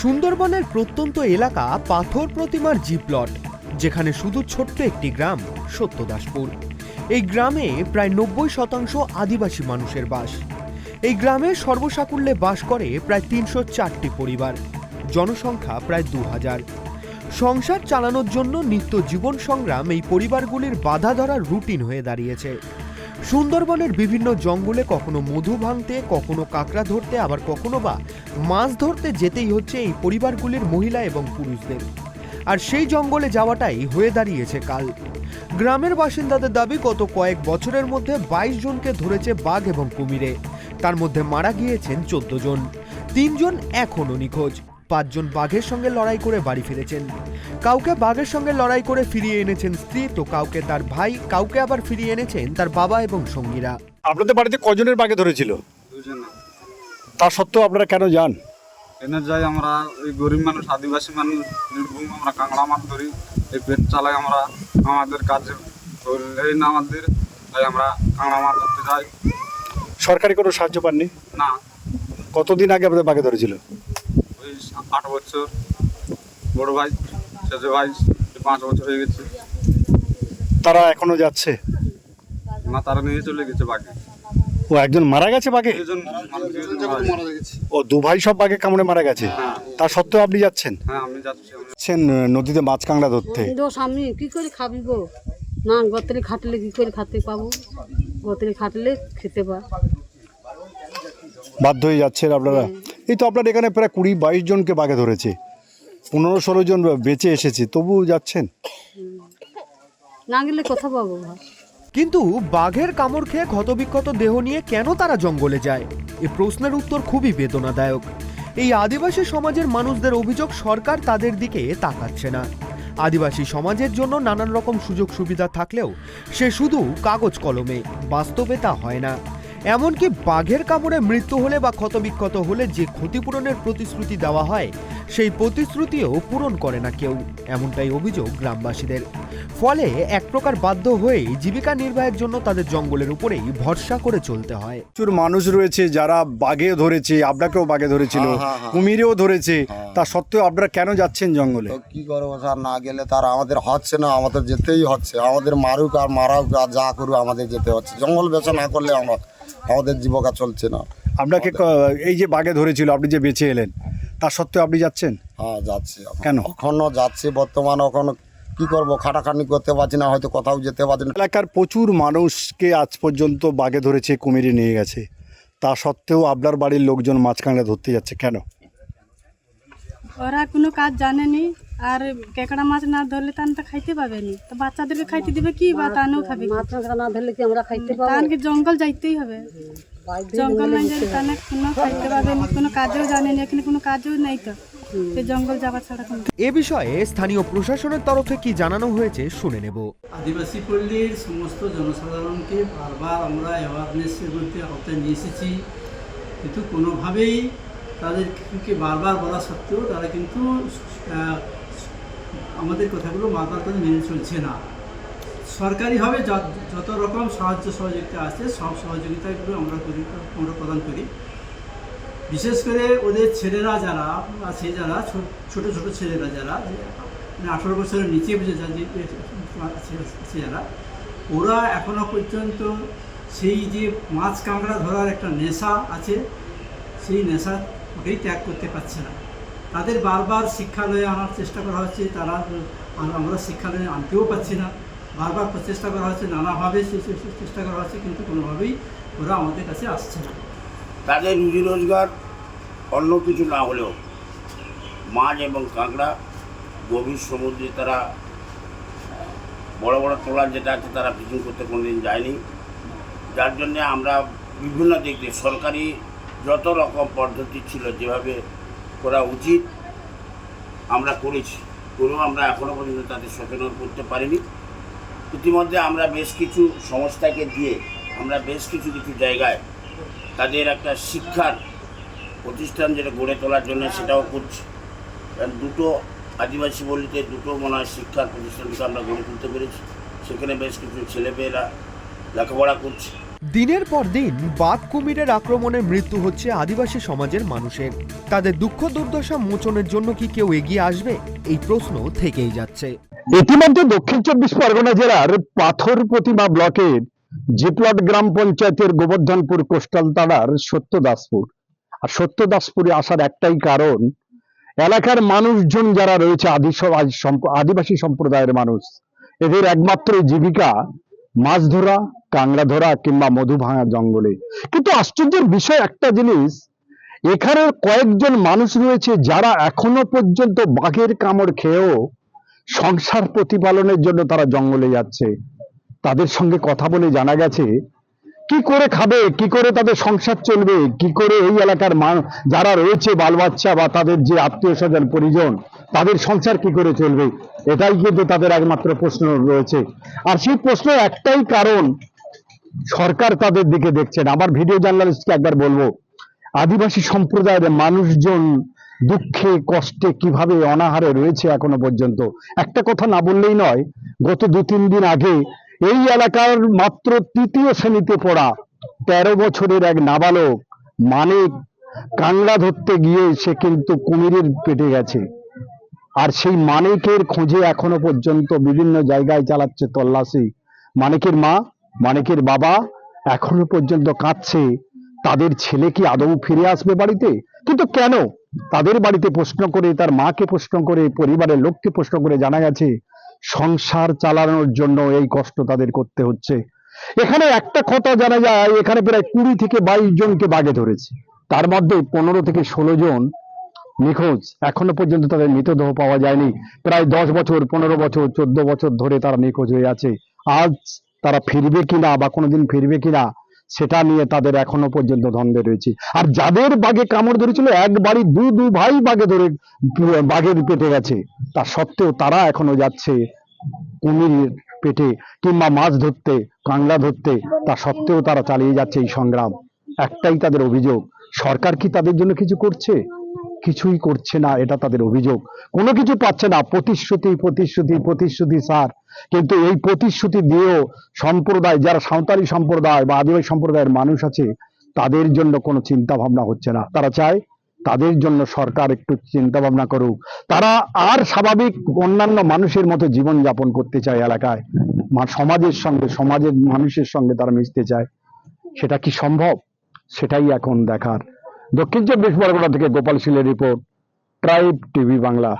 সুন্দরবনের প্রত্যন্ত এলাকা পাথর প্রতিমার জি প্লট যেখানে শুধু ছোট্ট একটি গ্রাম, সত্যদাসপুর। এই গ্রামে প্রায় নব্বই শতাংশ আদিবাসী মানুষের বাস। এই গ্রামে সর্বসাকুল্যে বাস করে প্রায় তিনশো চারটি পরিবার, জনসংখ্যা প্রায় দু হাজার। সংসার চালানোর জন্য নিত্য জীবন সংগ্রাম এই পরিবারগুলির বাধা ধরার রুটিন হয়ে দাঁড়িয়েছে। সুন্দরবনের বিভিন্ন জঙ্গলে কখনো মধু ভাঙতে, কখনো কাঁকড়া ধরতে, আবার কখনো বা মাছ ধরতে যেতেই হচ্ছে এই পরিবারগুলির মহিলা এবং পুরুষদের। আর সেই জঙ্গলে যাওয়াটাই হয়ে দাঁড়িয়েছে কাল। গ্রামের বাসিন্দাদের দাবি গত কয়েক বছরের মধ্যে বাইশ জনকে ধরেছে বাঘ এবং কুমিরে। তার মধ্যে মারা গিয়েছেন চোদ্দ জন। তিনজন এখনও নিখোঁজ। পাঁচজন বাঘের সঙ্গে লড়াই করে বাড়ি ফিরেছেন। কাউকে বাঘের সঙ্গে লড়াই করে ফিরিয়ে এনেছেন স্ত্রী তো কাউকে তার ভাই কাউকে আবার ফিরিয়ে এনেছেন তার বাবা এবং সঙ্গীরা। আপনাদের বাড়িতে কজনের বাঘে ধরেছিল? দুজনে তা সত্ত্বেও আপনারা কেন যান? এনে যাই আমরা ওই গরিব মানুষ আদিবাসী মানুষ নির্ভূম আমরা কাঁকড়া মাছ ধরি এই পেট চালাই আমরা আমাদের কাজে করলেই না আমাদের তাই আমরা কাঁকড়া মাছ ধরতে যাই। সরকারি কোনো সাহায্য পাননি? না। কতদিন আগে আপনাদের বাঘে ধরেছিল? ওই আট বছর। বড় ভাই শেষে ভাই এই পাঁচ বছর হয়ে গেছে। তারা এখনও যাচ্ছে? না তারা নিয়ে চলে গেছে বাকি ও একজন মারা গেছে বাঘে? ও দু ভাই সব বাঘে কামড়ে মারা গেছে? হ্যাঁ। তা সত্ত্বেও আপনি যাচ্ছেন? হ্যাঁ আমি যাচ্ছি আমি যাচ্ছেন নদীতে মাছ কাঁকড়া ধরতে। দোষ আমি কি করে খাবি গো? না গতরে খাটলে কি করে খেতে পাবো? গতরে খাটলে খেতে পা। বাধ্য হয়ে যাচ্ছেন আপনারা? এই তো আপনার এখানে প্রায় কুড়ি বাইশ জনকে বাঘে ধরেছে। পনেরো ষোলো জন বেঁচে এসেছে তবু যাচ্ছেন? না গেলে কথা পাবো ভাই। কিন্তু বাঘের কামড় খেয়ে ক্ষতবিক্ষত দেহ নিয়ে কেন তারা জঙ্গলে যায়? এ প্রশ্নের উত্তর খুবই বেদনাদায়ক। এই আদিবাসী সমাজের মানুষদের অভিযোগ সরকার তাদের দিকে তাকাচ্ছে না। আদিবাসী সমাজের জন্য নানান রকম সুযোগ সুবিধা থাকলেও সে শুধু কাগজ কলমে, বাস্তবে তা হয় না। এমনকি বাঘের কামড়ে মৃত্যু হলে বা ক্ষতবিক্ষত হলে যে ক্ষতিপূরণের প্রতিশ্রুতি দেওয়া হয় সেই প্রতিশ্রুতিও পূরণ করে না কেউ এমনটাই অভিযোগ গ্রামবাসীদের। ফলে এক প্রকার বাধ্য হয়েই জীবিকা নির্বাহের জন্য তাদের জঙ্গলের উপরেই ভরসা করে চলতে হয়। প্রচুর মানুষ রয়েছে যারা বাঘে ধরেছে আপনাকেও বাঘে ধরেছিল হ্যাঁ, হ্যাঁ, হ্যাঁ। কুমিরেও ধরেছে। তা সত্ত্বেও আপনারা কেন যাচ্ছেন জঙ্গলে? কি করব স্যার না গেলে তার আমাদের হচ্ছে না আমাদের যেতেই হচ্ছে। আমাদের মারুক আর মারাক আর যা করুক আমাদের যেতে হচ্ছে। জঙ্গল বেচা না করলে আমরা আমাদের জীবিকা চলছে না। আপনাকে ক- এই যে বাগে ধরেছিল আপনি যে বেঁচে এলেন তা সত্ত্বেও আপনি যাচ্ছেন? হ্যাঁ যাচ্ছি। কেন? এখনও যাচ্ছি বর্তমান এখন কি করব খাটাখাটনি করতে পারছি না হয়তো কোথাও যেতে পারছি না। এলাকার প্রচুর মানুষকে আজ পর্যন্ত বাগে ধরেছে কুমিরে নিয়ে গেছে। তা সত্ত্বেও আপনার বাড়ির লোকজন মাছ কাঁকড়া ধরতে যাচ্ছে কেন? ওরা কোনো কাজ জানেনি আর কেকড়া মাছ না ধরলে তান তো খাইতে পাবে নি তো বাচ্চাদেরকে খাইতে দিবে কি বা তানেও খাবে? মাছ না ধরলে কি আমরা খাইতে পাবো? তানকে জঙ্গল যাইতেই হবে। জঙ্গল না গেলে তানে কোনো খাইতে পাবে নি কোনো কাজেও জানেনি এখানে কোনো কাজও নেই তো। জঙ্গল যাওয়া ছাড়া কোনো এ বিষয়ে স্থানীয় প্রশাসনের তরফে কি জানানো হয়েছে শুনে নেব। আদিবাসী পল্লীর সমস্ত জনসাধারণকে বারবার আমরা অ্যাওয়ারনেসের মধ্যে আওতায় নিয়ে এসেছি। কিন্তু কোনোভাবেই তাদেরকে বারবার বলা সত্ত্বেও তারা কিন্তু আমাদের কথাগুলো বারবার করে মেনে চলছে না। সরকারিভাবে যত রকম সাহায্য সহযোগিতা আছে, সব সহযোগিতাগুলো আমরা করি, আমরা প্রদান করি। বিশেষ করে ওদের ছেলেরা যারা আছে যারা, ছোট ছোট ছেলেরা যারা মানে আঠারো বছরের নিচে বুঝে আছে যারা, ওরা এখনও পর্যন্ত সেই যে মাছ কাঁকড়া ধরার একটা নেশা আছে, সেই নেশা ওটাই ত্যাগ করতে পারছে না। তাদের বারবার শিক্ষালয়ে আনার চেষ্টা করা হচ্ছে, তারা আমরা শিক্ষালয়ে আনতেও পারছি না। বারবার প্রচেষ্টা করা হচ্ছে, নানাভাবে চেষ্টা করা হচ্ছে, কিন্তু কোনোভাবেই ওরা আমাদের কাছে আসছে না। তাদের রুজি রোজগার, অন্য কিছু না হলেও মাছ এবং কাঁকড়া, গভীর সমুদ্রে তারা, বড় বড় ট্রলার যেটা আছে তারা ফিশিং করতে কোনোদিন যায়নি। যার জন্যে আমরা বিভিন্ন দিক দিয়ে সরকারি যত রকম পদ্ধতি ছিল যেভাবে করা উচিত, আমরা করেছি। করেও আমরা এখনও পর্যন্ত তাদের সচেতন করতে পারিনি। ইতিমধ্যে আমরা বেশ কিছু সংস্থাকে দিয়ে, আমরা বেশ কিছু কিছু জায়গায় তাদের একটা শিক্ষার প্রতিষ্ঠান যেটা গড়ে তোলার জন্য সেটাও করছি। কারণ দুটো আদিবাসী বলিতে দুটো মনে হয় শিক্ষার প্রতিষ্ঠানকে আমরা গড়ে তুলতে পেরেছি। সেখানে বেশ কিছু ছেলেমেয়েরা লেখাপড়া করছে। দিনের পর দিন বাঘ কুমিরের আক্রমণে মৃত্যু হচ্ছে আদিবাসী সমাজের মানুষের। তাদের দুঃখ দুর্দশা মোচনের জন্য কি কেউ এগিয়ে আসবে? এই প্রশ্ন থেকেই যাচ্ছে। ইতিমধ্যে দক্ষিণ চব্বিশ পরগনা জেলার পাথর প্রতিমা ব্লকের জিপ্লট গ্রাম পঞ্চায়েতের গোবর্ধনপুর কোস্টাল তাড়ার সত্য দাসপুর আর সত্য দাসপুরে আসার একটাই কারণ, এলাকার মানুষজন যারা রয়েছে আদিবাসী সম্প্রদায়ের মানুষ, এদের একমাত্র জীবিকা মাছ ধরা কাংড়া ধরা কিংবা মধু ভাঙা জঙ্গলে। কিন্তু আশ্চর্যের বিষয় একটা জিনিস এখানে কয়েকজন মানুষ রয়েছে যারা এখনও পর্যন্ত বাঘের কামড় খেয়েও সংসার প্রতিপালনের জন্য তারা জঙ্গলে যাচ্ছে। তাদের সঙ্গে কথা বলে জানা গেছে কি করে খাবে? কি করে তাদের সংসার চলবে? কি করে এই এলাকার যারা রয়েছে বাল বাচ্চা বা তাদের যে আত্মীয় স্বজন পরিজন, তাদের সংসার কি করে চলবে? এটাই কিন্তু তাদের একমাত্র প্রশ্ন রয়েছে। আর সেই প্রশ্ন একটাই কারণ, সরকার তাদের দিকে দেখছেন। আমার ভিডিও জার্নালিস্টকে একবার বলব, আদিবাসী সম্প্রদায়ের মানুষজন দুঃখে, কষ্টে কীভাবে অনাহারে রয়েছে এখনও পর্যন্ত? একটা কথা না বললেই নয়, গত দু তিন দিন আগে এই এলাকার মাত্র তৃতীয় শ্রেণীতে পড়া তেরো বছরের এক নাবালক মানিক কাংড়া ধরতে গিয়ে সে কিন্তু কুমিরের পেটে গেছে। আর সেই মানিকের খোঁজে এখনও পর্যন্ত বিভিন্ন জায়গায় চালাচ্ছে তল্লাশি। মানিকের মা, মানিকের বাবা এখনও পর্যন্ত কাঁদছে। তাদের ছেলে কি আদৌ ফিরে আসবে বাড়িতে? কিন্তু কেন? তাদের বাড়িতে প্রশ্ন করে, তার মাকে প্রশ্ন করে, পরিবারের লোককে প্রশ্ন করে জানা গেছে সংসার চালানোর জন্য এই কষ্ট তাদের করতে হচ্ছে। এখানে একটা কথা জানা যায়, এখানে প্রায় কুড়ি থেকে বাইশ জনকে বাগে ধরেছে। তার মধ্যে পনেরো থেকে ষোলো জন নিখোঁজ। এখনও পর্যন্ত তাদের মৃতদেহ পাওয়া যায়নি। প্রায় দশ বছর, পনেরো বছর, চোদ্দ বছর ধরে তারা নিখোঁজ হয়ে আছে। আজ তারা ফিরবে কিনা বা কোনোদিন ফিরবে কিনা সেটা নিয়ে তাদের এখনও পর্যন্ত দ্বন্দ্বে রয়েছে। আর যাদের বাঘে কামড় ধরেছিল এক দু দু ভাই বাঘে ধরে বাঘের পেটে গেছে। তা সত্ত্বেও তারা এখনও যাচ্ছে কুমিরের পেটে কিংবা মাছ ধরতে কাংলা ধরতে। তা সত্ত্বেও তারা চালিয়ে যাচ্ছে এই সংগ্রাম। একটাই তাদের অভিযোগ, সরকার কি তাদের জন্য কিছু করছে? কিছুই করছে না, এটা তাদের অভিযোগ। কোনো কিছু পাচ্ছে না, প্রতিশ্রুতি প্রতিশ্রুতি প্রতিশ্রুতি, স্যার। কিন্তু এই প্রতিশ্রুতি দিয়েও সম্প্রদায়, যারা সাঁওতালি সম্প্রদায় বা আদিবাসী সম্প্রদায়ের মানুষ আছে, তাদের জন্য কোনো চিন্তা ভাবনা হচ্ছে না। তারা চায় তাদের জন্য সরকার একটু চিন্তা ভাবনা করুক। তারা আর স্বাভাবিক অন্যান্য মানুষের মতো জীবন যাপন করতে চায় এলাকায়। মা- সমাজের সঙ্গে, সমাজের মানুষের সঙ্গে তারা মিশতে চায়। সেটা কি সম্ভব? সেটাই এখন দেখার। দক্ষিণ চব্বিশ পরগনা থেকে গোপাল শীলের রিপোর্ট ট্রাইব টিভি বাংলা।